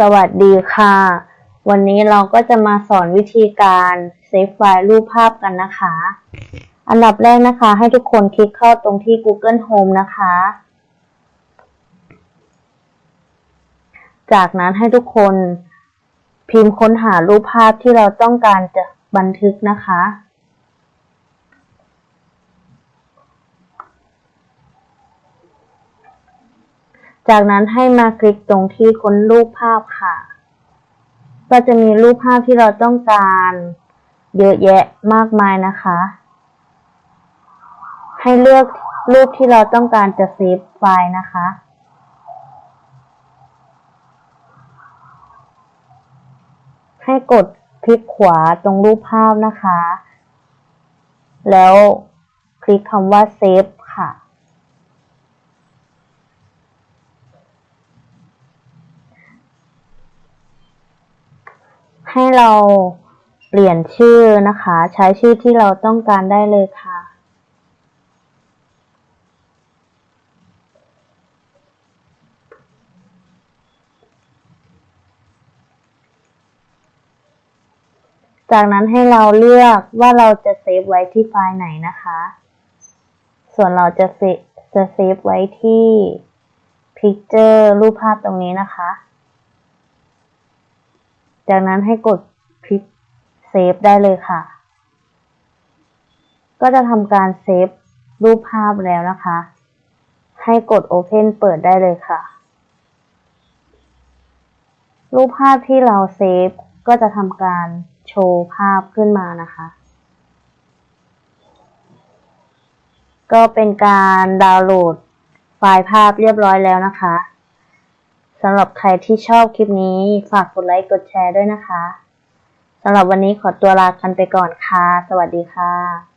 สวัสดีค่ะ วันนี้เราก็จะมาสอนวิธีการเซฟไฟล์รูปภาพกันนะคะ อันดับแรกนะคะ ให้ทุกคนคลิกเข้าตรงที่ Google Home นะคะ จากนั้นให้ทุกคนพิมพ์ค้นหารูปภาพที่เราต้องการจะบันทึกนะคะ จากนั้นให้มาคลิกตรงที่ค้นรูปภาพค่ะ ก็จะมีรูปภาพที่เราต้องการ เยอะแยะมากมายนะคะ ให้เลือกรูปที่เราต้องการจะเซฟไฟล์นะคะ ให้กดคลิกขวาตรงรูปภาพนะคะ แล้วคลิกคำว่าเซฟค่ะ ให้เราเปลี่ยนชื่อนะคะ ใช้ชื่อที่เราต้องการได้เลยค่ะ จากนั้นให้เราเลือกว่าเราจะเซฟไว้ที่ไฟล์ไหนนะคะ ส่วนเราจะเซฟจะเซฟไว้ที่ Picture รูปภาพตรงนี้นะคะ จากนั้นให้กดคลิกเซฟได้เลยค่ะ ก็จะทำการเซฟรูปภาพแล้วนะคะ ให้กด Open เปิดได้เลยค่ะ รูปภาพที่เราเซฟก็จะทำการโชว์ภาพขึ้นมานะคะ ก็เป็นการดาวน์โหลดไฟล์ภาพเรียบร้อยแล้วนะคะ สำหรับใครที่ชอบคลิปนี้ ฝากกดไลค์กดแชร์ด้วยนะคะสำหรับวันนี้ขอตัวลากันไปก่อนค่ะ สวัสดีค่ะ